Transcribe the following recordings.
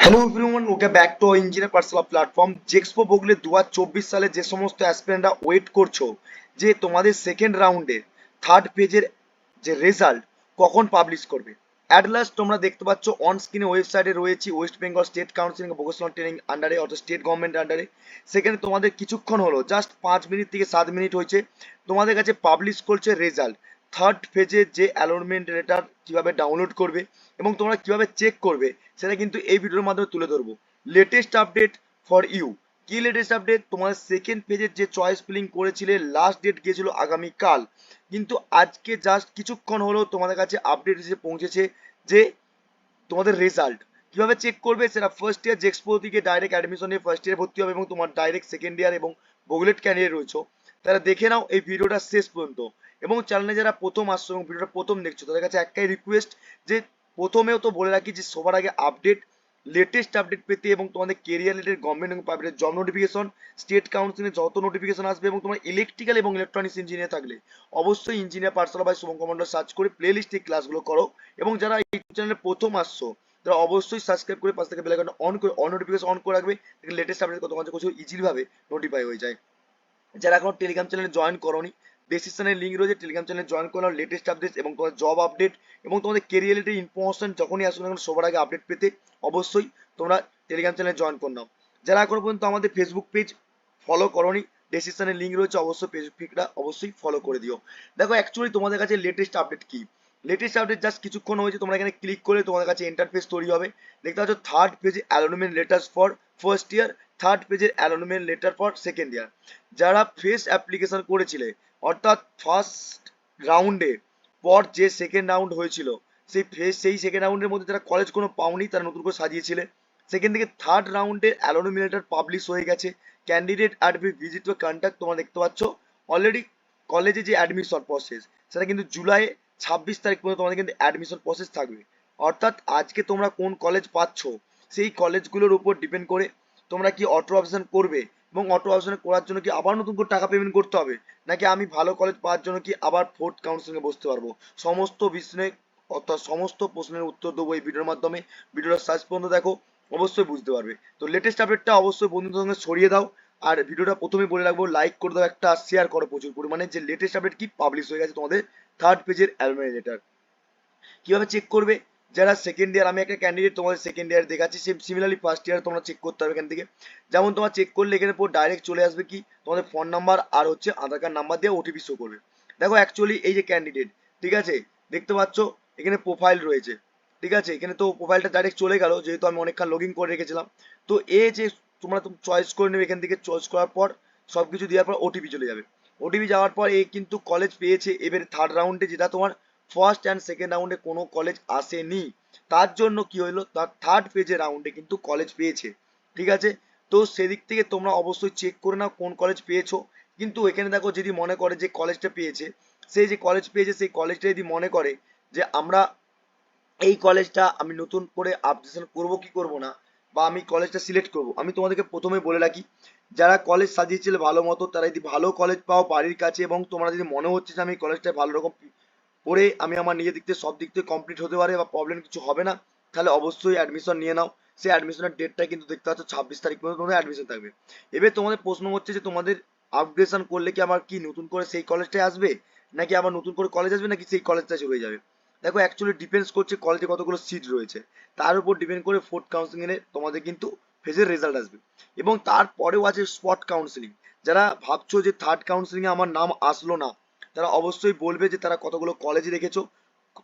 Hello everyone okay back to engineer personal platform JEXPO বগলে দু হাজার চব্বিশ সালে যে সমস্ত অ্যাসপিরেন্টরা ওয়েট করছ, যে তোমাদের সেকেন্ড রাউন্ডের থার্ড পেজের যে রেজাল্ট কখন পাবলিশ করবে? অ্যাট লাস্ট তোমরা দেখতে পাচ্ছ অন স্ক্রিনে ওয়েবসাইটে রয়েছি West Bengal state counselling vocational training আন্ডারে অর্থাৎ স্টেট গভর্নমেন্ট আন্ডারে সেখানে তোমাদের কিছুক্ষণ হলো জাস্ট পাঁচ মিনিট থেকে সাত মিনিট হয়েছে। তোমাদের কাছে পাবলিশ করছে রেজাল্ট থার্ড ফেজে যে অ্যালোনমেন্ট লেটার কীভাবে ডাউনলোড করবে এবং তোমরা কীভাবে চেক করবে, সেটা কিন্তু এই ভিডিওর মাধ্যমে তুলে ধরবো। লেটেস্ট আপডেট ফর ইউ কি লেটেস্ট আপডেট তোমার সেকেন্ড পেজের যে চয়েস ফিলিং করেছিলে লাস্ট ডেট গিয়েছিল আগামীকাল। কিন্তু আজকে জাস্ট কিছুক্ষণ হলো তোমাদের কাছে আপডেট এসে পৌঁছেছে যে তোমাদের রেজাল্ট কীভাবে চেক করবে? সেটা ফার্স্ট ইয়ার জেক্সপো থেকে ডাইরেক্ট অ্যাডমিশন নিয়ে ফার্স্ট ইয়ার ভর্তি হবে এবং তোমার ডাইরেক্ট সেকেন্ড ইয়ার এবং বগুলেট ক্যান্ডিডেট রয়েছে। তারা দেখে নাও এই ভিডিওটা শেষ পর্যন্ত। এবং চ্যানেলে যারা প্রথম আসছো এবং ভিডিওটা প্রথম দেখছ, তাদের কাছে একটাই রিকোয়েস্ট যে প্রথমেও তো বলে রাখি যে সবার আগে আপডেট লেটেস্ট আপডেট পেতে এবং তোমাদের কেরিয়ার রিলেটেড গভর্নমেন্ট এবং প্রাইভেট জব নোটিফিকেশন স্টেট কাউন্সিলে যত নোটিফিকেশন আসবে এবং তোমার ইলেকট্রিক্যাল এবং ইলেকট্রনিক্স ইঞ্জিনিয়ার থাকলে অবশ্যই engineer personal by Shubham commander search করে প্লে লিস্টে ক্লাসগুলো করো এবং যারা এই চ্যানেলে প্রথম আসছো, তারা অবশ্যই সাবস্ক্রাইব করে পাশ থেকে বেল আইকনটা অন করে অন নোটিফিকেশন অন করে রাখবে লেটেস্ট আপডেট তোমাদের কাছে ইজিলি ভাবে নোটিফাই হয়ে যায়। যারা এখন টেলিগ্রাম চ্যানেলে জয়েন করোনি ডেসক্রিপশনের লিঙ্ক রয়েছে টেলিগ্রাম চ্যানেলে জয়েন করো লেটেস্ট আপডেট এবং তোমাদের জব আপডেট এবং তোমাদের কেরিয়ার ইনফরমেশন যখনই আসবে না সবার আগে আপডেট পেতে অবশ্যই তোমরা টেলিগ্রাম চ্যানেলে জয়েন করে নাও। যারা এখনও পর্যন্ত আমাদের ফেসবুক পেজ ফলো করোনি ডেসক্রিপশনের লিঙ্ক রয়েছে অবশ্যই ফেসবুকটা অবশ্যই ফলো করে দিও। দেখো অ্যাকচুয়ালি তোমাদের কাছে লেটেস্ট আপডেট কি? লেটেস্ট আপডেট জাস্ট কিছুক্ষণ হয়েছে, তোমরা এখানে ক্লিক করে তোমাদের কাছে ইন্টারফেস তৈরি হবে। দেখতে পাচ্ছ থার্ড পেজে allotment letters for first year third পেজের allotment letter for second year যারা ফেস অ্যাপ্লিকেশন করেছিলে অর্থাৎ ফার্স্ট রাউন্ডে পর যে সেকেন্ড রাউন্ড হয়েছিল, সেই ফেস সেই সেকেন্ড রাউন্ডের মধ্যে তারা কলেজ কোনো পাওনি, তারা নতুন করে সাজিয়েছিলে। সেখান থেকে থার্ড রাউন্ডে অ্যালোনমেন্ট লেটার পাবলিশ হয়ে গেছে। Candidate at B visit to contact তোমরা দেখতে পাচ্ছ। অলরেডি কলেজে যে অ্যাডমিশন প্রসেস সেটা কিন্তু জুলাই ছাব্বিশ তারিখ পর্যন্ত তোমাদের কিন্তু অ্যাডমিশন প্রসেস থাকবে। অর্থাৎ আজকে তোমরা কোন কলেজ পাচ্ছ, সেই কলেজগুলোর উপর ডিপেন্ড করে তোমরা কি অটো অপশন করবে এবং অটো অপশন করার জন্য কি আবার নতুন করে টাকা পেমেন্ট করতে হবে? নাকি আমি ভালো কলেজ পাওয়ার জন্য কি আবার ফোর্থ কাউন্সিলিংয়ে বসতে পারব? সমস্ত বিষয়ে অর্থাৎ সমস্ত প্রশ্নের উত্তর দেবো এই ভিডিওর মাধ্যমে। ভিডিওটা সার্চ পর্যন্ত দেখো, অবশ্যই বুঝতে পারবে। তো লেটেস্ট আপডেটটা অবশ্যই বন্ধুদের সঙ্গে ছড়িয়ে দাও। আর ভিডিওটা প্রথমে বলে রাখব লাইক করে দাও একটা শেয়ার করো প্রচুর পরিমাণে। যে লেটেস্ট আপডেট কি পাবলিশ হয়ে গেছে তোমাদের থার্ড পেজের অ্যালমেন লেটার কীভাবে চেক করবে? যারা সেকেন্ড ইয়ার আমি একটা ক্যান্ডিডেট তোমাদের সেকেন্ড ইয়ার দেখাচ্ছি সেম সিমিলারলি ফার্স্ট ইয়ার তোমরা চেক করতে হবে এখান থেকে। যেমন তোমার চেক করলে এখানে পর ডাইরেক্ট চলে আসবে কি? তোমাদের ফোন নাম্বার আর হচ্ছে আধার কার্ড নাম্বার দিয়ে ওটিপি শো করবে। দেখো অ্যাকচুয়ালি এই যে ক্যান্ডিডেট ঠিক আছে? দেখতে পাচ্ছ, এখানে প্রোফাইল রয়েছে। ঠিক আছে? এখানে তো প্রোফাইলটা ডাইরেক্ট চলে গেল, যেহেতু আমি অনেকক্ষণ লগ ইন করে রেখেছিলাম। তো এ যে তোমরা তুমি চয়েস করে নেবে এখান থেকে চয়েস করার পর সব কিছু দেওয়ার পর ওটিপি চলে যাবে। ওটিপি যাওয়ার পর এ কিন্তু কলেজ পেয়েছে, এবারে থার্ড রাউন্ডে যেটা তোমার ফার্স্ট অ্যান্ড সেকেন্ড রাউন্ডে কোনো কলেজ আসেনি। তার জন্য কি হলো? তার থার্ড পেজে রাউন্ডে কিন্তু কলেজ পেয়েছে। ঠিক আছে? তো সেদিক থেকে তোমরা অবশ্যই চেক করে নাও কোন কলেজ পেয়েছ। কিন্তু এখানে দেখো যদি মনে করে যে কলেজটা পেয়েছে সেই যে কলেজ পেয়েছে, সেই কলেজটা যদি মনে করে যে আমরা এই কলেজটা আমি নতুন করে আপডেশন করব কি করব না, বা আমি কলেজটা সিলেক্ট করব, আমি তোমাদেরকে প্রথমে বলে রাখি, যারা কলেজ সাজিয়েছিল ভালো মতো, তারা যদি ভালো কলেজ পাও বাড়ির কাছে এবং তোমরা যদি মনে হচ্ছে যে আমি কলেজটা ভালো রকম পড়ে আমি আমার নিজের দিক থেকে সব দিক থেকে কমপ্লিট হতে পারে বা প্রবলেম কিছু হবে না, তাহলে অবশ্যই অ্যাডমিশন নিয়ে নাও। সেই অ্যাডমিশনের ডেটটা কিন্তু দেখতে পাচ্ছ ছাব্বিশ তারিখ পর্যন্ত তোমাদের অ্যাডমিশন থাকবে। এবার তোমাদের প্রশ্ন হচ্ছে যে তোমাদের আপগ্রেশন করলে কি আবার কি নতুন করে সেই কলেজটাই আসবে? নাকি আবার নতুন করে কলেজ আসবে নাকি সেই কলেজটা চলে যাবে? দেখো অ্যাকচুয়ালি ডিপেন্ডস করছে কলেজে কতগুলো সিট রয়েছে। তার উপর ডিপেন্ড করে ফোর্থ কাউন্সিলিং এ তোমাদের কিন্তু ফেজের রেজাল্ট আসবে। এবং তারপরেও আছে স্পট কাউন্সিলিং যারা ভাবছ যে থার্ড কাউন্সিলিং এ আমার নাম আসলো না তারা অবশ্যই বলবে যে তারা কতগুলো কলেজ রেখেছো,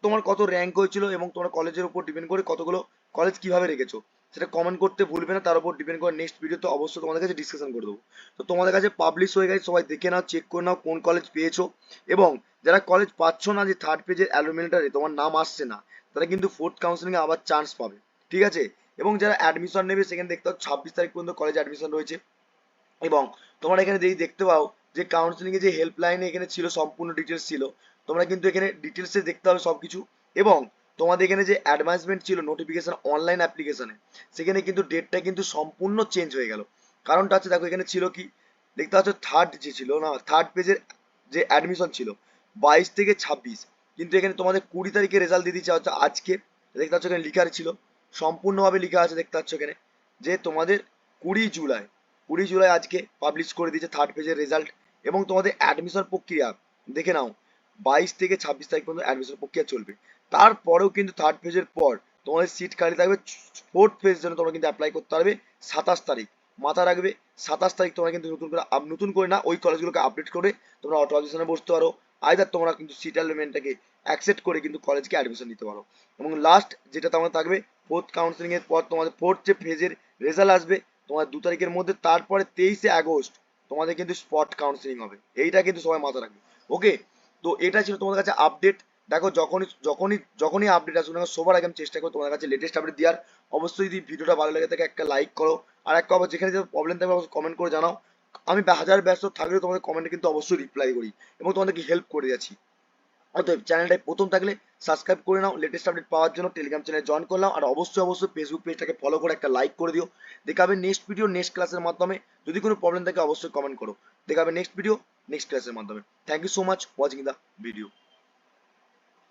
তোমার কত র্যাঙ্ক হয়েছিল এবং তোমার কলেজের উপর ডিপেন্ড করে কতগুলো কলেজ কীভাবে রেখেছো, সেটা কমেন্ট করতে ভুলবে না, তার উপর ডিপেন্ড করে নেক্সট ভিডিওতে অবশ্যই তোমাদের কাছে ডিসকাশন করে দেবো। তো তোমাদের কাছে পাবলিশ হয়ে গেছে, সবাই দেখে নাও চেক করে নাও কোন কলেজ পেয়েছ এবং যারা কলেজ পাচ্ছ না, যে থার্ড পেজের অ্যালুমিনেটারে তোমার নাম আসছে না, তারা কিন্তু ফোর্থ কাউন্সিলিংয়ে আবার চান্স পাবে, ঠিক আছে? এবং যারা অ্যাডমিশন নেবে, সেখানে দেখতে পাচ্ছ ছাব্বিশ তারিখ পর্যন্ত কলেজ অ্যাডমিশন রয়েছে এবং তোমরা এখানে যদি দেখতে পাও যে কাউন্সিলিং এ যে হেল্পলাইনে এখানে ছিল, সম্পূর্ণ ডিটেলস ছিল, তোমরা কিন্তু এখানে ডিটেলসে দেখতে হবে সবকিছু। এবং তোমাদের এখানে যে অ্যাডভান্সমেন্ট ছিল নোটিফিকেশন অনলাইন অ্যাপ্লিকেশনে সেখানে কিন্তু ডেটটা কিন্তু সম্পূর্ণ চেঞ্জ হয়ে গেল। কারণটা হচ্ছে, দেখো এখানে ছিল কি? দেখতে পাচ্ছ থার্ড যে ছিল না থার্ড পেজের যে অ্যাডমিশন ছিল, বাইশ থেকে ছাব্বিশ। কিন্তু এখানে তোমাদের কুড়ি তারিখে রেজাল্ট দিয়ে দিচ্ছে হচ্ছে আজকে, দেখতে পাচ্ছ এখানে লিখার ছিল, সম্পূর্ণভাবে লেখা আছে, দেখতে পাচ্ছ এখানে, যে তোমাদের কুড়ি জুলাই কুড়ি জুলাই আজকে পাবলিশ করে দিয়েছে থার্ড পেজের রেজাল্ট এবং তোমাদের অ্যাডমিশন প্রক্রিয়া, দেখে নাও, বাইশ থেকে ছাব্বিশ তারিখ পর্যন্ত অ্যাডমিশন প্রক্রিয়া চলবে। তারপরেও কিন্তু থার্ড পেজের পর তোমাদের সিট খালি থাকবে ফোর্থ পেজ জন্য তোমরা কিন্তু অ্যাপ্লাই করতে পারবে সাতাশ তারিখ। মাথা রাখবে, সাতাশ তারিখ তোমরা কিন্তু নতুন করে নতুন করে না, ওই কলেজগুলোকে আপডেট করে তোমরা অটো অডিশনে বসতে পারো। আইদার তোমরা কিন্তু সিট অ্যালমেন্টটাকে অ্যাকসেপ্ট করে কিন্তু কলেজকে অ্যাডমিশন নিতে পারো। এবং লাস্ট যেটা তোমার থাকবে ফোর্থ কাউন্সিলিং এর পর তোমাদের ফোর্থ যে ফেজের রেজাল্ট আসবে তোমার দু তারিখের মধ্যে, তারপরে তেইশে আগস্ট তোমাদের কিন্তু স্পট কাউন্সিলিং হবে। এইটা কিন্তু সবাই মাথা রাখবে। ওকে তো এটা ছিল তোমাদের কাছে আপডেট দেখো, যখনই যখনই যখনই আপডেট আসবে, না, সবার আগে আমি চেষ্টা করব তোমাদের কাছে লেটেস্ট আপডেট দেওয়ার। অবশ্যই যদি ভিডিওটা ভালো লাগে থাকে, একটা লাইক করো। আর একটা আবার যেখানে যে প্রবলেম থাকবে, অবশ্যই কমেন্ট করে জানাও। আমি হাজার ব্যস্ত থাকলেও তোমাদের কমেন্টে কিন্তু অবশ্যই রিপ্লাই করি এবং তোমাদেরকে হেল্প করে যাচ্ছি। অতএব চ্যানেলটাই প্রথম থাকলে সাবস্ক্রাইব করে নাও লেটেস্ট আপডেট পাওয়ার জন্য টেলিগ্রাম চ্যানেল জয়েন করলাম আর অবশ্যই অবশ্যই ফেসবুক পেজটাকে ফলো করে একটা লাইক করে দিও। দেখাবে নেক্সট ভিডিও নেক্সট ক্লাসের মাধ্যমে। যদি কোনো প্রবলেম থাকে অবশ্যই কমেন্ট করো। দেখাবে নেক্সট ভিডিও নেক্সট ক্লাসের মাধ্যমে। Thank you so much watching the video